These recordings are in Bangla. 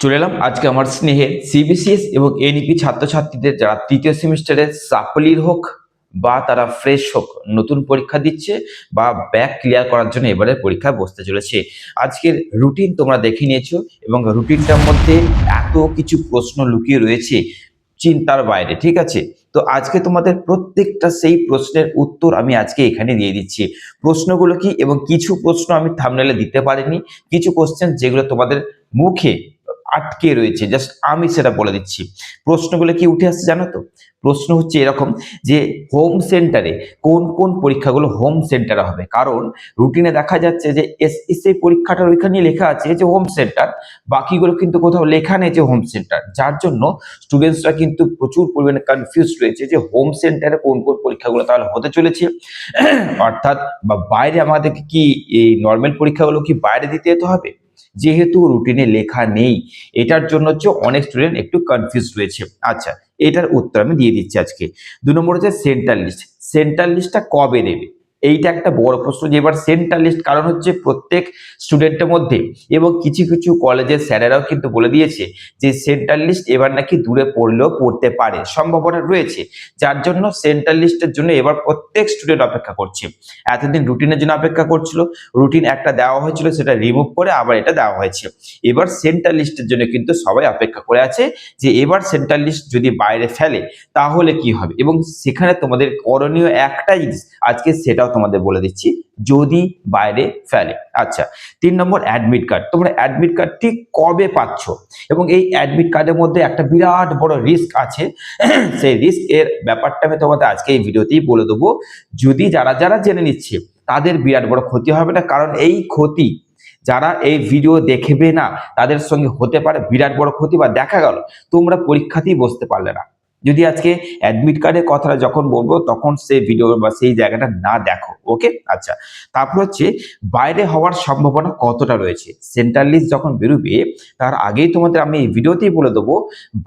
চলে এলাম। আজকে আমার স্নেহের সিবিসিএস এবং এনইপি ছাত্রছাত্রীদের যারা তৃতীয় সেমিস্টারে সাপলির হোক বা তারা ফ্রেশ হোক, নতুন পরীক্ষা দিচ্ছে বা ব্যাক ক্লিয়ার করার জন্য এবারে পরীক্ষায় বসতে চলেছে। আজকের রুটিন তোমরা দেখে নিয়েছো এবং রুটিনটার মধ্যে এত কিছু প্রশ্ন লুকিয়ে রয়েছে চিন্তার বাইরে, ঠিক আছে? তো আজকে তোমাদের প্রত্যেকটা সেই প্রশ্নের উত্তর আমি আজকে এখানে দিয়ে দিচ্ছি। প্রশ্নগুলো কি এবং কিছু প্রশ্ন আমি থামনেলে দিতে পারিনি। কিছু কোশ্চেন যেগুলো তোমাদের মুখে আটকে রয়েছে। জাস্ট আমি সেটা বলে দিচ্ছি। প্রশ্নগুলো কি উঠে আসছে জানো তো? প্রশ্ন হচ্ছে এরকম যে হোম সেন্টারে কোন কোন পরীক্ষাগুলো হোম সেন্টারে হবে? কারণ রুটিনে দেখা যাচ্ছে যে এসএসসি পরীক্ষাটার ওইখানে লেখা আছে যে হোম সেন্টার বাকিগুলো কিন্তু কোথাও লেখা নেই যে হোম সেন্টার যার জন্য স্টুডেন্টসরা কিন্তু প্রচুর পরিমাণে কনফিউজ রয়েছে যে হোম সেন্টারে কোন কোন পরীক্ষাগুলো তাহলে হতে চলেছে। অর্থাৎ বা বাইরে আমাদেরকে কি এই নর্মাল পরীক্ষাগুলো কি বাইরে দিতে যেতে হবে? যেহেতু রুটিনে লেখা নেই, এটার জন্য হচ্ছে অনেক স্টুডেন্ট একটু কনফিউজ রয়েছে। আচ্ছা এটার উত্তর আমি দিয়ে দিচ্ছি আজকে। দু নম্বর হচ্ছে সেন্টার লিস্ট সেন্টার লিস্টটা কবে দেবে? এইটা একটা বড় প্রশ্ন যে এবার সেন্টার লিস্ট কারণ হচ্ছে প্রত্যেক স্টুডেন্টের মধ্যে এবং কিছু কিছু কলেজের স্যারেরাও কিন্তু বলে দিয়েছে যে সেন্টার লিস্ট এবার নাকি দূরে পড়লেও পড়তে পারে, সম্ভাবনা রয়েছে। যার জন্য সেন্টার লিস্টের জন্য এবার প্রত্যেক স্টুডেন্ট অপেক্ষা করছে। এতদিন রুটিনের জন্য অপেক্ষা করছিল রুটিন একটা দেওয়া হয়েছিল, সেটা রিমুভ করে আবার এটা দেওয়া হয়েছে। এবার সেন্টার লিস্টের জন্য কিন্তু সবাই অপেক্ষা করে আছে যে এবার সেন্টার লিস্ট যদি বাইরে ফেলে, তাহলে কি হবে? এবং সেখানে তোমাদের করণীয় একটাই আজকে সেটাও তোমাদের বলে দিচ্ছি, যদি বাইরে ফেলে। আচ্ছা তিন নম্বর অ্যাডমিট কার্ড তোমরা অ্যাডমিট কার্ড ঠিক কবে পাচ্ছ? এবং এই অ্যাডমিট কার্ডের মধ্যে একটা বিরাট বড় রিস্ক আছে। সেই রিস্ক এর ব্যাপারটা আমি তোমাদের আজকে এই ভিডিওতেই বলে দেবো। যদি যারা যারা জেনে নিচ্ছে, তাদের বিরাট বড় ক্ষতি হবে না, কারণ এই ক্ষতি যারা এই ভিডিও দেখবে না, তাদের সঙ্গে হতে পারে বিরাট বড় ক্ষতি বা দেখা গেল, তোমরা পরীক্ষাতেই বসতে পারলে না। যদি আজকে অ্যাডমিট কার্ডের কথাটা যখন বলব, তখন সেই ভিডিও বা সেই জায়গাটা না দেখো ওকে আচ্ছা তারপর হচ্ছে বাইরে হওয়ার সম্ভাবনা কতটা রয়েছে? সেন্ট্রাল লিস্ট যখন বেরোবে, তার আগেই তোমাদের আমি এই ভিডিওতেই বলে দেবো,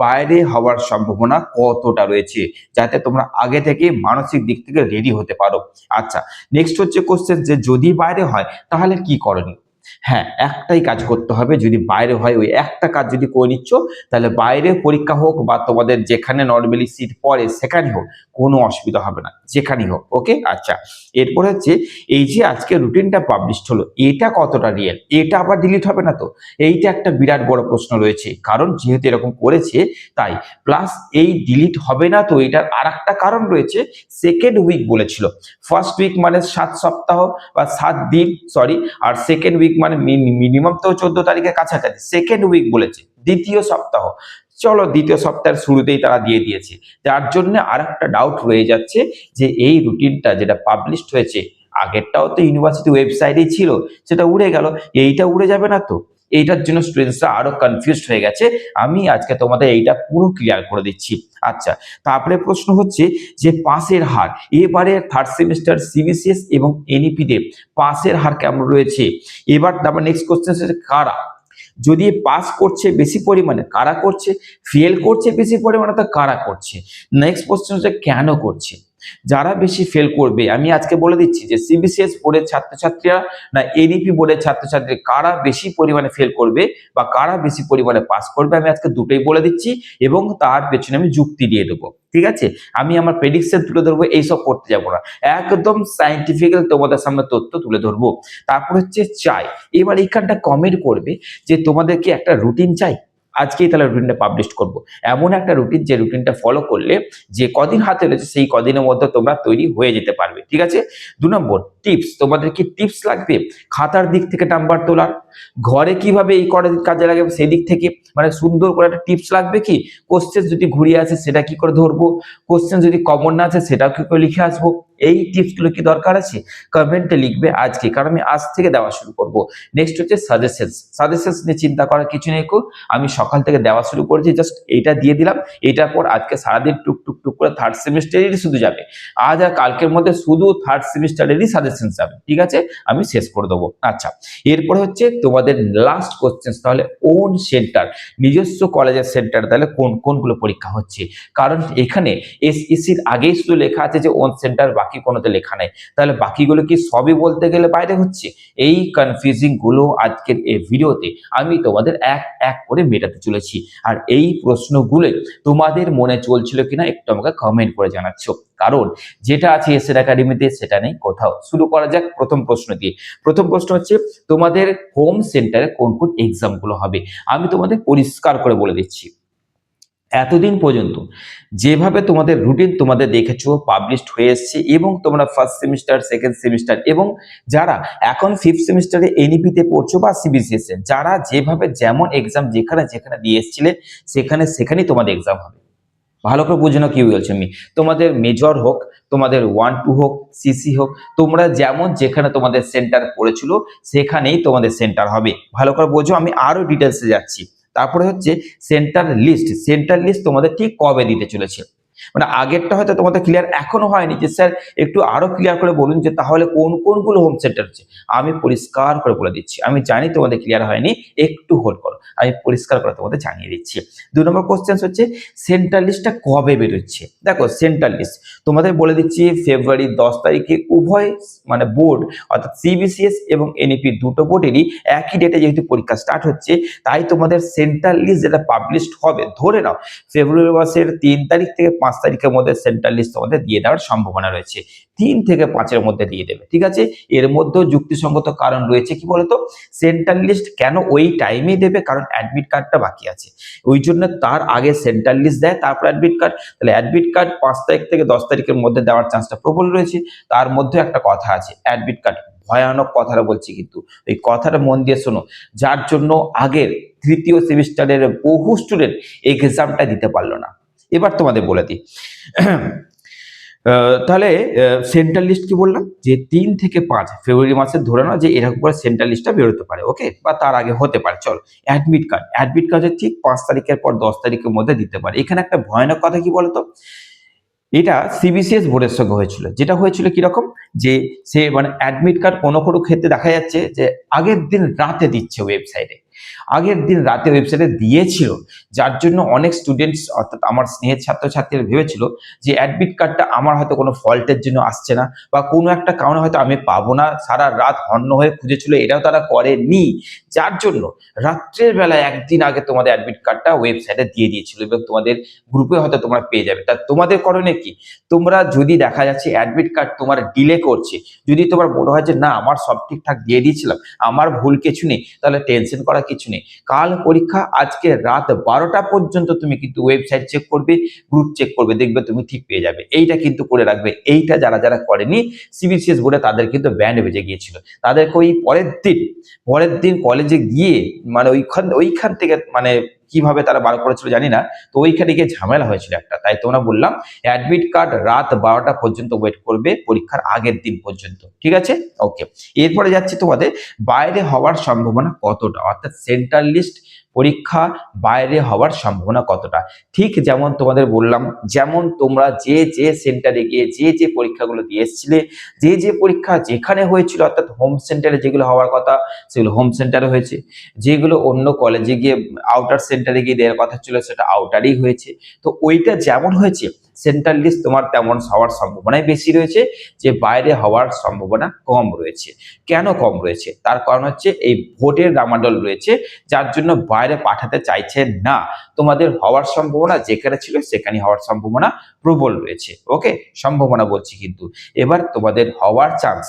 বাইরে হওয়ার সম্ভাবনা কতটা রয়েছে? যাতে তোমরা আগে থেকে মানসিক দিক থেকে রেডি হতে পারো। আচ্ছা নেক্সট হচ্ছে কোশ্চেন যে যদি বাইরে হয়, তাহলে কি করণীয়? হ্যাঁ একটাই কাজ করতে হবে। যদি বাইরে হয়, ওই একটা কাজ যদি করে নিচ্ছ, তাহলে বাইরে পরীক্ষা হোক বা তোমাদের যেখানে নর্মালি সিট পড়ে সেখানে হোক, কোনো অসুবিধা হবে না। যেখানেই হোক ওকে আচ্ছা এরপরে হচ্ছে, এই যে আজকে রুটিনটা পাবলিশ হলো, এটা কতটা রিয়েল এটা আবার ডিলিট হবে না তো? এইটা একটা বিরাট বড় প্রশ্ন রয়েছে, কারণ যেহেতু এরকম করেছে, তাই। প্লাস এই ডিলিট হবে না তো, এটার আর একটা কারণ রয়েছে সেকেন্ড উইক বলেছিল। ফার্স্ট উইক মানে সাত সপ্তাহ বা সাত দিন সরি আর সেকেন্ড উইক মানে মিনিমাম তো চোদ্দ তারিখের কাছাকাছি সেকেন্ড উইক বলেছে, দ্বিতীয় সপ্তাহ। চলো দ্বিতীয় সপ্তাহের শুরুতেই তারা দিয়ে দিয়েছে। যার জন্য আর একটা ডাউট রয়ে যাচ্ছে যে এই রুটিনটা যেটা পাবলিশড হয়েছে, আগেরটাও তো ইউনিভার্সিটি ওয়েবসাইটেই ছিল, সেটা উড়ে গেল, এইটা উড়ে যাবে না তো? এইটার জন্য স্টুডেন্টসরা আরও কনফিউজড হয়ে গেছে। আমি আজকে তোমাদের এইটা পুরো ক্লিয়ার করে দিচ্ছি। আচ্ছা তারপরে প্রশ্ন হচ্ছে যে পাসের হার, এবারে থার্ড সেমিস্টার সিবিসিএস এবং এনইপিতে পাসের হার কেমন রয়েছে? এবার তারপর নেক্সট কোশ্চেন হচ্ছে কারা? যদি পাস করছে বেশি পরিমাণে, কারা করছে? ফেল করছে বেশি পরিমাণে, তা কারা করছে? নেক্সট কোশ্চেন হচ্ছে কেন করছে? যারা বেশি ফেল করবে, আমি আজকে বলে দিচ্ছি যে সিবিসিএস বোর্ডের ছাত্রছাত্রীরা না এডিপি বোর্ডের ছাত্রছাত্রী কারা বেশি পরিমাণে ফেল করবে বা কারা বেশি পরিমাণে পাস করবে, আমি আজকে দুটোই বলে দিচ্ছি এবং তার পেছনে আমি যুক্তি দিয়ে দেবো। ঠিক আছে? আমি আমার প্রেডিকশন তুলে ধরবো, এইসব করতে যাব না। একদম সাইন্টিফিক্যাল তোমাদের সামনে তথ্য তুলে ধরবো। তারপর হচ্ছে চাই। এবার এইখানটা কমেন্ট করবে যে তোমাদের কি একটা রুটিন চাই? আজকেই তাহলে রুটিনটা পাবলিশ করব। এমন একটা রুটিন যে রুটিনটা ফলো করলে যে কদিন হাতে রয়েছে সেই কদিনের মধ্যে তোমরা তৈরি হয়ে যেতে পারবে, ঠিক আছে? দু নম্বর টিপস তোমাদের কি টিপস লাগবে? খাতার দিক থেকে নাম্বার তোলার, ঘরে কীভাবে এই করে কাজে লাগে সেই দিক থেকে মানে সুন্দর করে একটা টিপস লাগবে কি? কোশ্চেন যদি ঘুরিয়ে আসে সেটা কি করে ধরবো? কোশ্চেন যদি কমন না আছে সেটাও কি করে লিখে আসব? এই টিপসগুলো কি দরকার আছে? কমেন্টে লিখবে আজকে, কারণ আমি আজ থেকে দেওয়া শুরু করব। নেক্সট হচ্ছে সাজেশনস সাজেশনস নিয়ে চিন্তা করার কিছু নেই আমি সকাল থেকে দেওয়া শুরু করেছি জাস্ট এইটা দিয়ে দিলাম। এটার পর আজকে সারাদিন টুক টুক টুক করে থার্ড সেমিস্টারেরই শুধু যাবে। আজ আর কালকের মধ্যে শুধু থার্ড সেমিস্টারেরই সাজেশনস যাবে। ঠিক আছে? আমি শেষ করে দেবো। আচ্ছা এরপরে হচ্ছে তোমাদের লাস্ট কোশ্চেন তাহলে ওন সেন্টার নিজস্ব কলেজের সেন্টার তাহলে কোন, কোনগুলো পরীক্ষা হচ্ছে? কারণ এখানে এসইসির আগেই শুধু লেখা আছে যে ওন সেন্টার বাকি বাকি কোনোতে লেখা নেই। তাহলে বাকিগুলো কি সবই বলতে গেলে বাইরে হচ্ছে? এই কনফিউজিংগুলো আজকের এই ভিডিওতে আমি তোমাদের এক এক করে মেটাতে চলেছি। আর এই প্রশ্নগুলো তোমাদের মনে চলছিল কিনা একটু আমাকে কমেন্ট করে জানাচ্ছ। কারণ যেটা আছে এসএর একাডেমিতে সেটা নেই কোথাও। শুরু করা যাক প্রথম প্রশ্ন দিয়ে। প্রথম প্রশ্ন হচ্ছে, তোমাদের হোম সেন্টারে কোন কোন এক্সামগুলো হবে? আমি তোমাদের পরিষ্কার করে বলে দিচ্ছি। এতদিন পর্যন্ত যেভাবে তোমাদের রুটিন তোমাদের দেখেছ পাবলিশড হয়ে এসছে এবং তোমরা ফার্স্ট সেমিস্টার সেকেন্ড সেমিস্টার এবং যারা এখন ফিফথ সেমিস্টারে এনইপিতে পড়ছো বা সিবিসিএস যারা যেভাবে যেমন এক্সাম যেখানে যেখানে দিয়ে এসছিলে, সেখানে সেখানেই তোমাদের এক্সাম হবে। ভালো করে বুঝে নাও কি বলছি আমি। তোমাদের মেজর হোক, তোমাদের ওয়ান টু হোক সিসি হোক, তোমরা যেমন যেখানে তোমাদের সেন্টার পড়েছিল, সেখানেই তোমাদের সেন্টার হবে। ভালো করে বোঝো, আমি আরও ডিটেলসে যাচ্ছি। তারপরে হচ্ছে সেন্টার লিস্ট সেন্টার লিস্ট তোমাদের ঠিক কবে দিতে চলেছে? মানে আগেরটা হয়তো তোমাদের ক্লিয়ার এখনও হয়নি যে, স্যার, একটু আরও ক্লিয়ার করে বলুন যে, তাহলে কোন, কোনগুলো হোম সেন্টার হচ্ছে? আমি পরিষ্কার করে বলে দিচ্ছি। আমি জানি তোমাদের ক্লিয়ার হয়নি, একটু হোল্ড করো। আমি পরিষ্কার করে তোমাদের জানিয়ে দিচ্ছি। দুই নম্বর কোশ্চেন হচ্ছে সেন্ট্রাল লিস্টটা কবে বেরোচ্ছে? দেখো সেন্টার লিস্ট তোমাদের বলে দিচ্ছি ফেব্রুয়ারি দশ তারিখে উভয় মানে বোর্ড অর্থাৎ সিবিসিএস এবং এনইপি দুটো বোর্ডেরই একই ডেটে যেহেতু পরীক্ষা স্টার্ট হচ্ছে, তাই তোমাদের সেন্ট্রাল লিস্ট যেটা পাবলিশড হবে, ধরে নাও ফেব্রুয়ারি মাসের তিন তারিখ থেকে পাঁচ তারিখের মধ্যে সেন্ট্রাল লিস্ট তোমাদের দিয়ে দেওয়ার সম্ভাবনা রয়েছে। তিন থেকে পাঁচের মধ্যে দিয়ে দেবে, ঠিক আছে? এর মধ্যেও যুক্তিসঙ্গত কারণ রয়েছে কি বলতো? সেন্ট্রাল লিস্ট কেন ওই টাইমেই দেবে? কারণ অ্যাডমিট কার্ডটা বাকি আছে। ওই জন্য তার আগে সেন্ট্রাল লিস্ট দেয়, তারপর অ্যাডমিট কার্ড তাহলে অ্যাডমিট কার্ড পাঁচ তারিখ থেকে দশ তারিখের মধ্যে দেওয়ার চান্সটা প্রবল রয়েছে। তার মধ্যে একটা কথা আছে অ্যাডমিট কার্ড ভয়ানক কথাটা বলছি কিন্তু। এই কথাটা মন দিয়ে শোনো, যার জন্য আগের তৃতীয় সেমিস্টারের বহু স্টুডেন্ট এক্সামটা দিতে পারল না। এবার তোমাদের বলে দিই। তাহলে সেন্ট্রাল লিস্ট কি বললাম? যে তিন থেকে পাঁচ ফেব্রুয়ারি মাসে ধরে নাও যে এরকম করে সেন্ট্রাল লিস্টটা বেরোতে পারে ওকে বা তার আগে হতে পারে। চল অ্যাডমিট কার্ড অ্যাডমিট কার্ডের ঠিক পাঁচ তারিখের পর দশ তারিখের মধ্যে দিতে পারে। এখানে একটা ভয়ানক কথা কি বলতো? এটা সিবিসিএস বোর্ডের সঙ্গে হয়েছিল। যেটা হয়েছিল কীরকম যে সে মানে অ্যাডমিট কার্ড কোনো কোনো ক্ষেত্রে দেখা যাচ্ছে যে আগের দিন রাতে দিচ্ছে ওয়েবসাইটে আগের দিন রাতে ওয়েবসাইটে দিয়েছিল, যার জন্য অনেক স্টুডেন্টস অর্থাৎ আমার স্নেহের ছাত্রছাত্রীরা ভেবেছিল যে অ্যাডমিট কার্ডটা আমার হয়তো কোনো ফল্টের জন্য আসছে না বা কোনো একটা কারণে হয়তো আমি পাবো না, সারা রাত হন্য হয়ে খুঁজেছিল, এটাও তারা করেনি। যার জন্য রাত্রের বেলায় একদিন আগে তোমাদের অ্যাডমিট কার্ডটা ওয়েবসাইটে দিয়ে দিয়েছিল এবং তোমাদের গ্রুপে হয়তো তোমরা পেয়ে যাবে। তা তোমাদের করণে কি? তোমরা যদি দেখা যাচ্ছে অ্যাডমিট কার্ড তোমার ডিলে করছে, যদি তোমার মনে হয় যে না, আমার সব ঠিকঠাক দিয়ে দিয়েছিলাম, আমার ভুল কিছু নেই, তাহলে টেনশন করা কিছু নেই। কাল পরীক্ষা আজকে রাত বারোটা পর্যন্ত তুমি কিন্তু ওয়েবসাইট চেক করবে গ্রুপ চেক করবে, দেখবে তুমি ঠিক পেয়ে যাবে। এইটা কিন্তু করে রাখবে। এইটা যারা যারা করেনি সিবিসিএস বোর্ডে তাদের কিন্তু ব্যান্ড বেজে গিয়েছিল। তাদেরকে ওই পরের দিন পরের দিন কলেজে গিয়ে মানে ওইখান ওইখান থেকে মানে কীভাবে তারা বার করেছিল জানি না। তো ওইখানে গিয়ে ঝামেলা হয়েছিল একটা। তাই তোমরা বললাম অ্যাডমিট কার্ড রাত বারোটা পর্যন্ত ওয়েট করবে, পরীক্ষার আগের দিন পর্যন্ত। ঠিক আছে? ওকে এরপরে যাচ্ছি তোমাদের, বাইরে হওয়ার সম্ভাবনা কতটা? অর্থাৎ সেন্ট্রাল লিস্ট পরীক্ষা বাইরে হওয়ার সম্ভাবনা কতটা? ঠিক যেমন তোমাদের বললাম, যেমন তোমরা যে যে সেন্টারে গিয়ে যে যে পরীক্ষাগুলো দিয়ে এসেছিলে, যে যে পরীক্ষা যেখানে হয়েছিল, অর্থাৎ হোম সেন্টারে যেগুলো হওয়ার কথা, সেগুলো হোম সেন্টারে হয়েছে। যেগুলো অন্য কলেজে গিয়ে আউটার সেন্টারে গিয়ে দেওয়ার কথা ছিল, সেটা আউটারই হয়েছে। তো ওইটা যেমন হয়েছে সেন্ট্রাল লিস্ট তোমার তেমন হওয়ার সম্ভাবনাই বেশি রয়েছে, যে বাইরে হওয়ার সম্ভাবনা কম রয়েছে। কেন কম রয়েছে? তার কারণ হচ্ছে এই ভোটের রামাডল রয়েছে, যার জন্য বাইরে পাঠাতে চাইছে না। তোমাদের হওয়ার সম্ভাবনা যেখানে ছিল সেখানে হওয়ার সম্ভাবনা প্রবল রয়েছে। ওকে সম্ভাবনা বলছি কিন্তু। এবার তোমাদের হওয়ার চান্স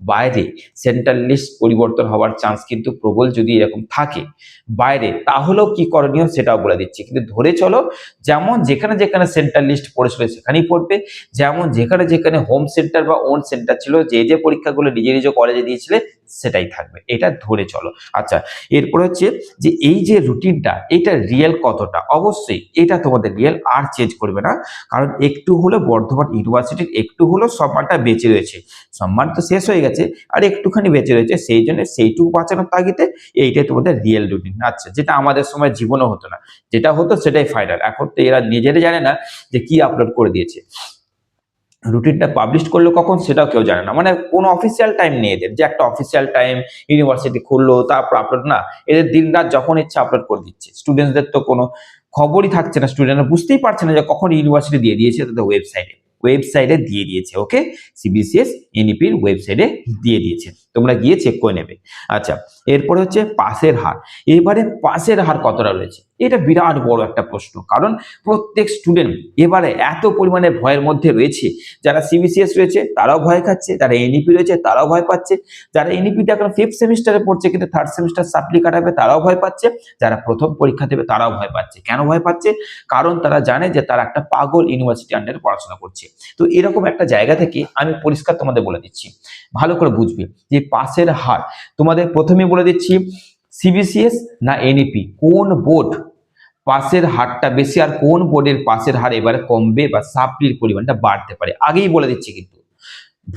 বাইরে সেন্ট্রাল লিস্ট পরিবর্তন হওয়ার চান্স কিন্তু প্রবল যদি এরকম থাকে। বাইরে, তাহলেও কি করণীয় সেটাও বলে দিচ্ছি। কিন্তু ধরে চলো, যেমন যেখানে যেখানে সেন্ট্রাল লিস্ট পড়েছিল সেখানেই পড়বে। যেমন যেখানে যেখানে হোম সেন্টার বা ওন সেন্টার ছিল, যে যে পরীক্ষাগুলো নিজে নিজ কলেজে দিয়েছিলে সেটাই থাকবে। এটা ধরে চলো। আচ্ছা এরপর হচ্ছে যে এই যে রুটিনটা, এটা রিয়েল কতটা? অবশ্যই এটা তোমাদের রিয়েল আর চেঞ্জ করবে না। কারণ একটু হলে বর্ধমান ইউনিভার্সিটির একটু হলেও সম্মানটা বেঁচে রয়েছে। সম্মান তো শেষ হয়ে গেছে, আর একটুখানি বেঁচে রয়েছে। সেই জন্য সেইটুকু বাঁচানোর তাগিদে এইটাই তোমাদের রিয়েল রুটিন আচ্ছা যেটা আমাদের সময় জীবনও হতো না। যেটা হতো সেটাই ফাইনাল এখন তো এরা নিজেরা জানে না যে কি আপলোড করে দিয়েছে। রুটিনটা পাবলিশ করল কখন সেটাও কেউ জানে না। মানে কোনো অফিসিয়াল টাইম নেই এদের। যে একটা অফিসিয়াল টাইম ইউনিভার্সিটি খুললো, তারপর আপলোড না। এদের দিন রাত যখন ইচ্ছা আপলোড করে দিচ্ছে। স্টুডেন্টসদের তো কোনো খবরই থাকছে না। স্টুডেন্টরা বুঝতেই পারছে না যে কখন ইউনিভার্সিটি দিয়ে দিয়েছে তাদের ওয়েবসাইটে ওয়েবসাইটে দিয়ে দিয়েছে ওকে সিবিসিএস এনইপির ওয়েবসাইটে দিয়ে দিয়েছে। তোমরা গিয়ে চেক করে নেবে। আচ্ছা এরপরে হচ্ছে পাশের হার। এবারে পাশের হার কতটা রয়েছে? এটা বিরাট বড় একটা প্রশ্ন। কারণ প্রত্যেক স্টুডেন্ট এবারে এত পরিমাণে ভয়ের মধ্যে রয়েছে। যারা সিবিসিএস রয়েছে, তারাও ভয় খাচ্ছে। যারা এনইপি রয়েছে, তারাও ভয় পাচ্ছে। যারা এনইপিতে এখন ফিফথ সেমিস্টারে পড়ছে, কিন্তু থার্ড সেমিস্টার সাপ্লি কাটাবে, তারাও ভয় পাচ্ছে। যারা প্রথম পরীক্ষা দেবে, তারাও ভয় পাচ্ছে। কেন ভয় পাচ্ছে? কারণ তারা জানে যে তারা একটা পাগল ইউনিভার্সিটি আন্ডারে পড়াশোনা করছে। তো এরকম একটা জায়গা থেকে আমি পরিষ্কার তোমাদের বলে দিচ্ছি। ভালো করে বুঝবে যে পাশের হার তোমাদের প্রথমে বলে দিচ্ছি সিবিসিএস না এনইপি কোন বোর্ড পাশের হারটা বেশি আর কোন বোর্ডের পাশের হার এবারে কমবে বা সাপ্লির পরিমাণটা বাড়তে পারে? আগেই বলে দিচ্ছি কিন্তু।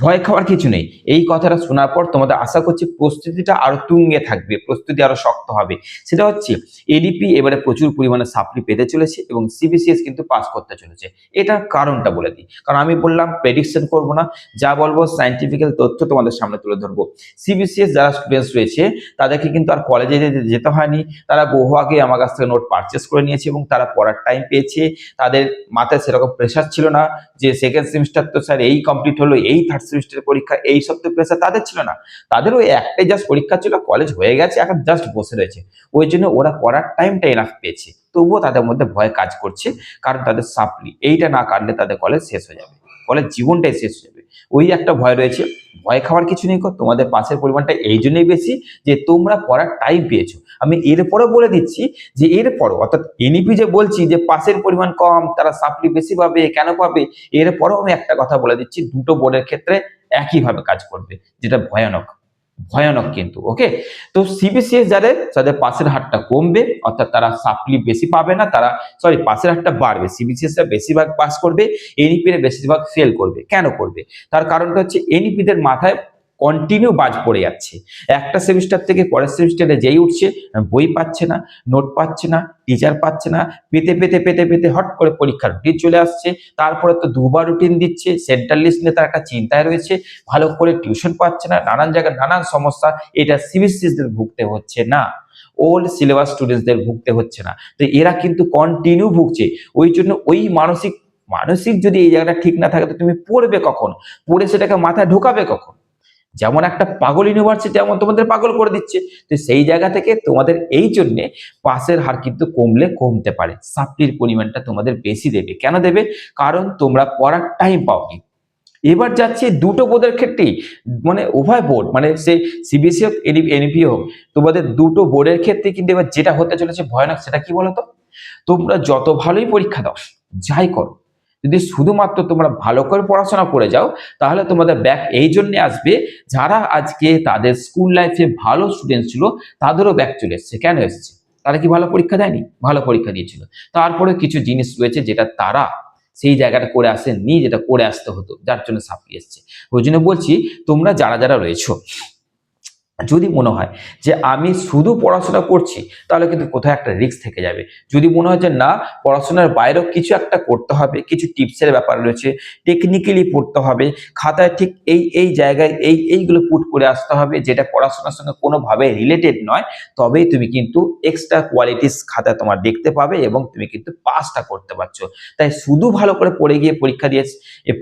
ভয় খাওয়ার কিছু নেই। এই কথাটা শোনার পর তোমাদের আশা করছি প্রস্তুতিটা আরও তুঙ্গে থাকবে, প্রস্তুতি আরও শক্ত হবে। সেটা হচ্ছে এডিপি এবারে প্রচুর পরিমাণে সাপ্লি পেতে চলেছে এবং সিবিসিএস কিন্তু পাস করতে চলেছে। এটার কারণটা বলে দিই। কারণ আমি বললাম প্রেডিকশন করব না। যা বলব সাইন্টিফিক্যাল তথ্য তোমাদের সামনে তুলে ধরবো। সিবিসিএস যারা স্টুডেন্টস রয়েছে, তাদেরকে কিন্তু আর কলেজে যেতে হয়নি। তারা বহু আগে আমার কাছ থেকে নোট পারচেস করে নিয়েছে এবং তারা পড়ার টাইম পেয়েছে। তাদের মাথায় সেরকম প্রেশার ছিল না যে সেকেন্ড সেমিস্টার তো স্যার এই কমপ্লিট হলো, এই থার্ড সেমিস্টারের পরীক্ষা, এই সব তো প্রেশার তাদের ছিল না। তাদের ওই একটাই জাস্ট পরীক্ষা ছিল কলেজ হয়ে গেছে, এখন জাস্ট বসে রয়েছে। ওই জন্য ওরা পড়ার টাইমটা এনাফ পেয়েছে। তবুও তাদের মধ্যে ভয় কাজ করছে, কারণ তাদের সাপ্লি এইটা না কাটলে তাদের কলেজ শেষ হয়ে যাবে। কলেজ জীবনটাই শেষ হয়ে যাবে। ওই একটা ভয় রয়েছে। ভয় খাওয়ার কিছু নেই তোমাদের পাশের পরিমাণটা এই জন্যই বেশি যে তোমরা পড়ার টাইম পেয়েছ। আমি এরপরও বলে দিচ্ছি যে এরপরও, অর্থাৎ এনইপি যে বলছি যে পাশের পরিমাণ কম, তারা সাপ্লি বেশি পাবে, কেন পাবে, এরপরও আমি একটা কথা বলে দিচ্ছি, দুটো বোর্ডের ক্ষেত্রে একইভাবে কাজ করবে, যেটা ভয়ানক। ভয়ানক কিন্তু ওকে তো সিবিসিএস যাদের, তাদের পাশের হারটা কমবে, অর্থাৎ তারা সাপ্লি বেশি পাবে না, তারা সরি পাশের হারটা বাড়বে। সিবিসিএস রা বেশিরভাগ পাস করবে এনইপি রা বেশিরভাগ ফেল করবে। কেন করবে? তার কারণটা হচ্ছে এনইপিদের মাথায় কন্টিনিউ বাজ পড়ে যাচ্ছে। একটা সেমিস্টার থেকে পরের সেমিস্টারে যেই উঠছে, বই পাচ্ছে না নোট পাচ্ছে না টিচার পাচ্ছে না, পেতে পেতে পেতে পেতে হট করে পরীক্ষার রুটিন চলে আসছে। তারপরে তো দুবার রুটিন দিচ্ছে সেন্ট্রাল লিস্ট নিয়ে তার একটা চিন্তায় রয়েছে, ভালো করে টিউশন পাচ্ছে না, নানান জায়গায় নানান সমস্যা, এটা সিবিসিএসদের ভুগতে হচ্ছে না। ওল্ড সিলেবাস স্টুডেন্টসদের ভুগতে হচ্ছে না। তো এরা কিন্তু কন্টিনিউ ভুগছে। ওই জন্য ওই মানসিক মানসিক যদি এই জায়গাটা ঠিক না থাকে, তো তুমি পড়বে কখন? পড়ে সেটাকে মাথায় ঢোকাবে কখন? যেমন একটা পাগল ইউনিভার্সিটি এমন তোমাদের পাগল করে দিচ্ছে। তো সেই জায়গা থেকে তোমাদের এই জন্য পাসের হার কিন্তু কমলে কমতে পারে। সাপ্লির পরিমাণটা তোমাদের বেশি দেবে। কেন দেবে? কারণ তোমরা পড়ার টাইম পাওনি। এবার যাচ্ছে দুটো বোর্ডের ক্ষেত্রেই মানে উভয় বোর্ড মানে সে সিবিএসই হোক এনইপি হোক, তোমাদের দুটো বোর্ডের ক্ষেত্রে কিন্তু এবার যেটা হতে চলেছে ভয়ানক, সেটা কি বলতো? তোমরা যত ভালোই পরীক্ষা দাও, যাই করো যদি শুধুমাত্র তোমরা ভালো করে পড়াশোনা করে যাও, তাহলে তোমাদের ব্যাক এই জন্যে আসবে, যারা আজকে তাদের স্কুল লাইফে ভালো স্টুডেন্ট ছিল, তাদেরও ব্যাক চলে এসছে। কেন এসছে? তারা কি ভালো পরীক্ষা দেয়নি? ভালো পরীক্ষা দিয়েছিল। তারপরে কিছু জিনিস রয়েছে যেটা তারা সেই জায়গাটা করে আসেননি, যেটা করে আসতে হতো, যার জন্য সাপ্লি এসছে। ওই জন্য বলছি, তোমরা যারা যারা রয়েছো যদি মনে হয় যে আমি শুধু পড়াশোনা করছি, তাহলে কিন্তু কোথাও একটা রিস্ক থেকে যাবে। যদি মনে হয় যে না, পড়াশোনার বাইরেও কিছু একটা করতে হবে, কিছু টিপসের ব্যাপার রয়েছে টেকনিক্যালি পড়তে হবে, খাতায় ঠিক এই এই জায়গায় এই, এইগুলো পুট করে আসতে হবে, যেটা পড়াশোনার সঙ্গে কোনোভাবে রিলেটেড নয়, তবেই তুমি কিন্তু এক্সট্রা কোয়ালিটিস খাতা তোমার দেখতে পাবে এবং তুমি কিন্তু পাসটা করতে পারছ। তাই শুধু ভালো করে পড়ে গিয়ে পরীক্ষা দিয়ে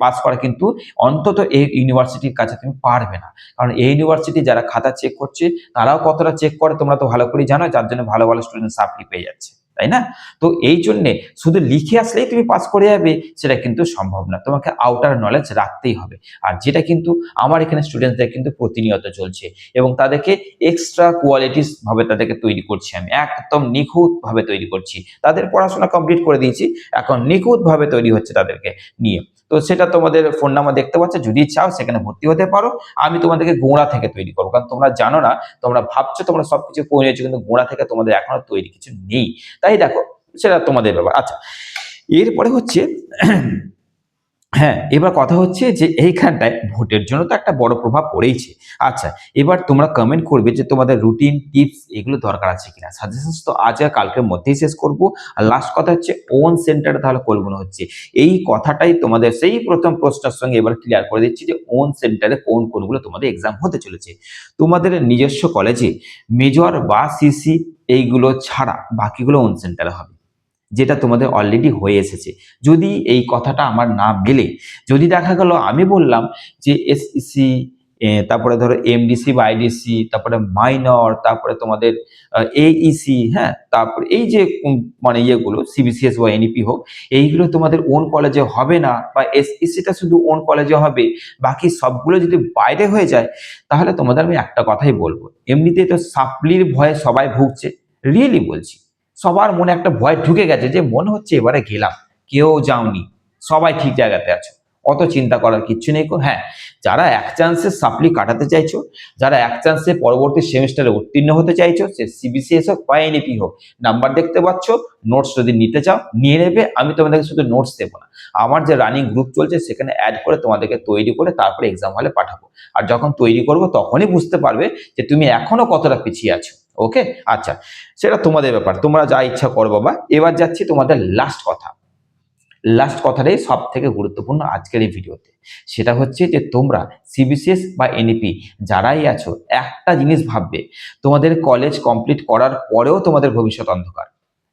পাস করা কিন্তু অন্তত এই ইউনিভার্সিটির কাছে তুমি পারবে না। কারণ এই ইউনিভার্সিটি যারা খাতা চেক করছে। তারাও কতটা চেক করে, তোমরা তো ভালো করেই জানো, যার জন্য ভালো ভালো স্টুডেন্ট সাপ্লি পেয়ে যাচ্ছে, তাই না? তো এই জন্যে শুধু লিখে আসলেই তুমি পাস করে যাবে, সেটা কিন্তু সম্ভব না। তোমাকে আউটার নলেজ রাখতেই হবে। আর যেটা কিন্তু আমার এখানে স্টুডেন্টদের কিন্তু প্রতিনিয়ত চলছে এবং তাদেরকে এক্সট্রা কোয়ালিটিস ভাবে তাদেরকে তৈরি করছি আমি। একদম নিখুঁত ভাবে তৈরি করছি। তাদের পড়াশোনা কমপ্লিট করে দিয়েছি। এখন নিখুঁত ভাবে তৈরি হচ্ছে তাদেরকে নিয়ে। তো সেটা তোমাদের ফোন নাম্বার দেখতে পাচ্ছ, যদি চাও সেখানে ভর্তি হতে পারো। আমি তোমাদেরকে গোড়া থেকে তৈরি করব, কারণ তোমরা জানো না, তোমরা ভাবছ তোমরা সবকিছু নিয়েছো, কিন্তু গোড়া থেকে তোমাদের এখনও তৈরি কিছু নেই। তাই দেখো, সেটা তোমাদের ব্যাপার। আচ্ছা এরপরে হচ্ছে হ্যাঁ এবার কথা হচ্ছে যে এইখানটায় ভোটের জন্য তো একটা বড় প্রভাব পড়েইছে। আচ্ছা এবার তোমরা কমেন্ট করবে যে তোমাদের রুটিন টিপস এগুলো দরকার আছে কিনা? সাজেশনস তো আজ আর কালকের মধ্যেই শেষ করব। আর লাস্ট কথা হচ্ছে ওন সেন্টার তাহলে করব হচ্ছে। এই কথাটাই তোমাদের সেই প্রথম প্রশ্নের সঙ্গে এবার ক্লিয়ার করে দিচ্ছি যে ওন সেন্টারে কোন কোনগুলো তোমাদের এক্সাম হতে চলেছে। তোমাদের নিজস্ব কলেজে মেজর বা সিসি এইগুলো ছাড়া বাকিগুলো ওন সেন্টারে হবে। যেটা তোমাদের অলরেডি হয়ে এসেছে। যদি এই কথাটা আমার না মেলে যদি দেখা গেল আমি বললাম যে এসইসি তারপরে ধরো এমডিসি বা আইডিসি তারপরে মাইনর তারপরে তোমাদের এইইসি হ্যাঁ তারপরে এই যে মানে ইয়েগুলো সিবিসিএস বা এনইপি হোক, এইগুলো তোমাদের ওন কলেজে হবে না বা এসইসিটা শুধু ওন কলেজে হবে, বাকি সবগুলো যদি বাইরে হয়ে যায়, তাহলে তোমাদের আমি একটা কথাই বলব। এমনিতেই তো সাপ্লির ভয়ে সবাই ভুগছে রিয়েলি বলছি। সবার মনে একটা ভয় ঢুকে গেছে যে মনে হচ্ছে এবারে গেলাম, কেউ যাওনি, সবাই ঠিক জায়গাতে আছো। অত চিন্তা করার কিচ্ছু নেই। হ্যাঁ যারা এক চান্সে সাপ্লি কাটাতে চাইছো, যারা এক চান্সে পরবর্তী সেমিস্টারে উত্তীর্ণ হতে চাইছো, সে সিবিসিএস হোক বা এনইপি হোক নাম্বার দেখতে পাচ্ছ নোটস যদি নিতে চাও, নিয়ে নেবে, আমি তোমাদেরকে শুধু নোটস দেবো না। আমার যে রানিং গ্রুপ চলছে, সেখানে অ্যাড করে তোমাদেরকে তৈরি করে তারপরে এক্সাম হলে পাঠাবো। আর যখন তৈরি করব, তখনই বুঝতে পারবে যে তুমি এখনও কতটা পিছিয়ে আছো। ওকে আচ্ছা সেটা তোমাদের ব্যাপার। তোমরা যা ইচ্ছা করো বাবা। এবার যাচ্ছি তোমাদের লাস্ট কথা। লাস্ট কথাটাই সব থেকে গুরুত্বপূর্ণ আজকের এই ভিডিওতে। সেটা হচ্ছে যে তোমরা সিবিসিএস বা এনইপি যারাই আছো, একটা জিনিস ভাববে, তোমাদের কলেজ কমপ্লিট করার পরেও তোমাদের ভবিষ্যৎ অন্ধকার।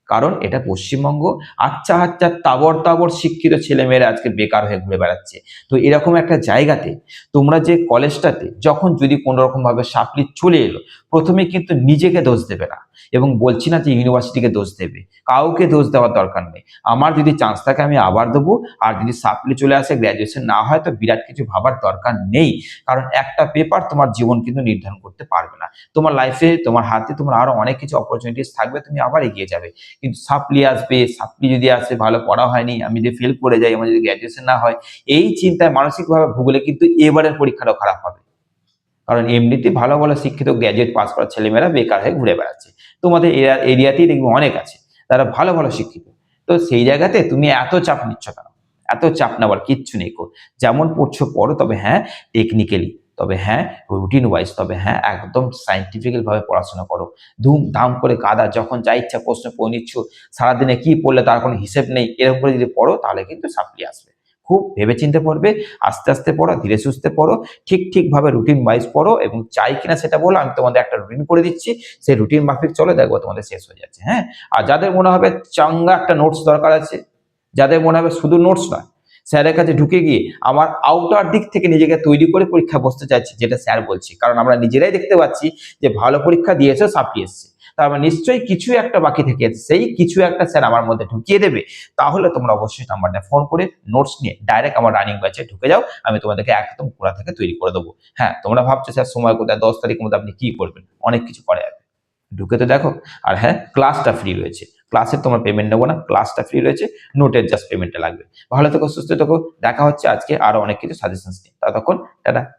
কারণ এটা পশ্চিমবঙ্গ আচ্ছা আচ্ছা তাবর তাবর শিক্ষিত ছেলেমেয়েরা আজকে বেকার হয়ে ঘুরে বেড়াচ্ছে। তো এরকম একটা জায়গাতে তোমরা যে কলেজটাতে যখন যদি কোনো রকম ভাবে সাপ্লি চলে এলো, প্রথমে কিন্তু নিজেকে দোষ দেবে না এবং বলছি না যে ইউনিভার্সিটিকে দোষ দেবে, কাউকে দোষ দেওয়ার দরকার নেই। আমার যদি চান্স থাকে আমি আবার দেবো, আর যদি সাপ্লি চলে আসে গ্র্যাজুয়েশন না হয়, তো বিরাট কিছু ভাবার দরকার নেই। কারণ একটা পেপার তোমার জীবন কিন্তু নির্ধারণ করতে পারবে না। তোমার লাইফে তোমার হাতে তোমার আরও অনেক কিছু অপরচুনিটিস থাকবে, তুমি আবার এগিয়ে যাবে। কিন্তু সাপ্লি আসবে সাপ্লি যদি আসে, ভালো পড়া হয়নি, আমি যদি ফেল করে যাই, আমার যদি গ্র্যাজুয়েশন না হয়, এই চিন্তায় মানসিকভাবে ভুগলে কিন্তু এবারের পরীক্ষাটাও খারাপ হবে। কারণ এমনিতে ভালো ভালো শিক্ষিত গ্র্যাজুয়েট পাস করা ছেলেমেয়েরা বেকার হয়ে ঘুরে বেড়াচ্ছে। তোমাদের এরা- এরিয়াতেই দেখবে অনেক আছে, তারা ভালো ভালো শিক্ষিত। তো সেই জায়গাতে তুমি এত চাপ নিচ্ছ কেন? এত চাপ নেওয়ার কিচ্ছু নেই যেমন পড়ছো, পড়ো, তবে হ্যাঁ টেকনিক্যালি তবে হ্যাঁ রুটিন ওয়াইজ তবে হ্যাঁ একদম সাইন্টিফিক্যাল ভাবে পড়াশোনা করো। ধুম ধাম করে কাদা, যখন যা ইচ্ছা প্রশ্ন পড়ে নিচ্ছ, সারাদিনে কি পড়লে তার কোনো হিসেব নেই, এরকম করে যদি পড়ো, তাহলে কিন্তু সাপ্লি আসবে। খুব ভেবেচিন্তে পড়বে, আস্তে আস্তে পড়ো, ধীরে সুস্থে পড়ো, ঠিক ঠিকভাবে রুটিন ওয়াইজ পড়ো এবং চাই কিনা সেটা বলো আমি তোমাদের একটা রুটিন করে দিচ্ছি, সেই রুটিন মাফিক চলে, দেখব তোমাদের শেষ হয়ে যাচ্ছে হ্যাঁ? আর যাদের মনে হবে চাঙ্গা একটা নোটস দরকার আছে, যাদের মনে হবে শুধু নোটস নয় স্যারের কাছে ঢুকে গিয়ে আমার আউটার দিক থেকে নিজেকে তৈরি করে পরীক্ষা বসতে চাইছি, যেটা স্যার বলছি। কারণ আমরা নিজেরাই দেখতে পাচ্ছি যে ভালো পরীক্ষা দিয়েছে সাপ্লি এসছে। তার মানে নিশ্চয়ই কিছু একটা বাকি থেকে সেই কিছু একটা স্যার আমার মধ্যে ঢুকিয়ে দেবে। তাহলে তোমরা অবশ্যই নাম্বারটা ফোন করে নোটস নিয়ে ডাইরেক্ট আমার রানিং ব্যাচে ঢুকে যাও। আমি তোমাদেরকে একদম গোড়া থেকে তৈরি করে দেবো। হ্যাঁ তোমরা ভাবছ স্যার সময় কোথায়? দশ তারিখের মধ্যে আপনি কি করবেন? অনেক কিছু করা যাবে। ঢুকে তো দেখো। আর হ্যাঁ ক্লাসটা ফ্রি রয়েছে। ক্লাসের তোমার পেমেন্ট নেব না ক্লাসটা ফ্রি রয়েছে নোটের জাস্ট পেমেন্টটা লাগবে। ভালো থেকো, সুস্থ থেকো, দেখা হচ্ছে আজকে আরও অনেক কিছু সাজেশন নিয়ে। ততক্ষণ, টাটা।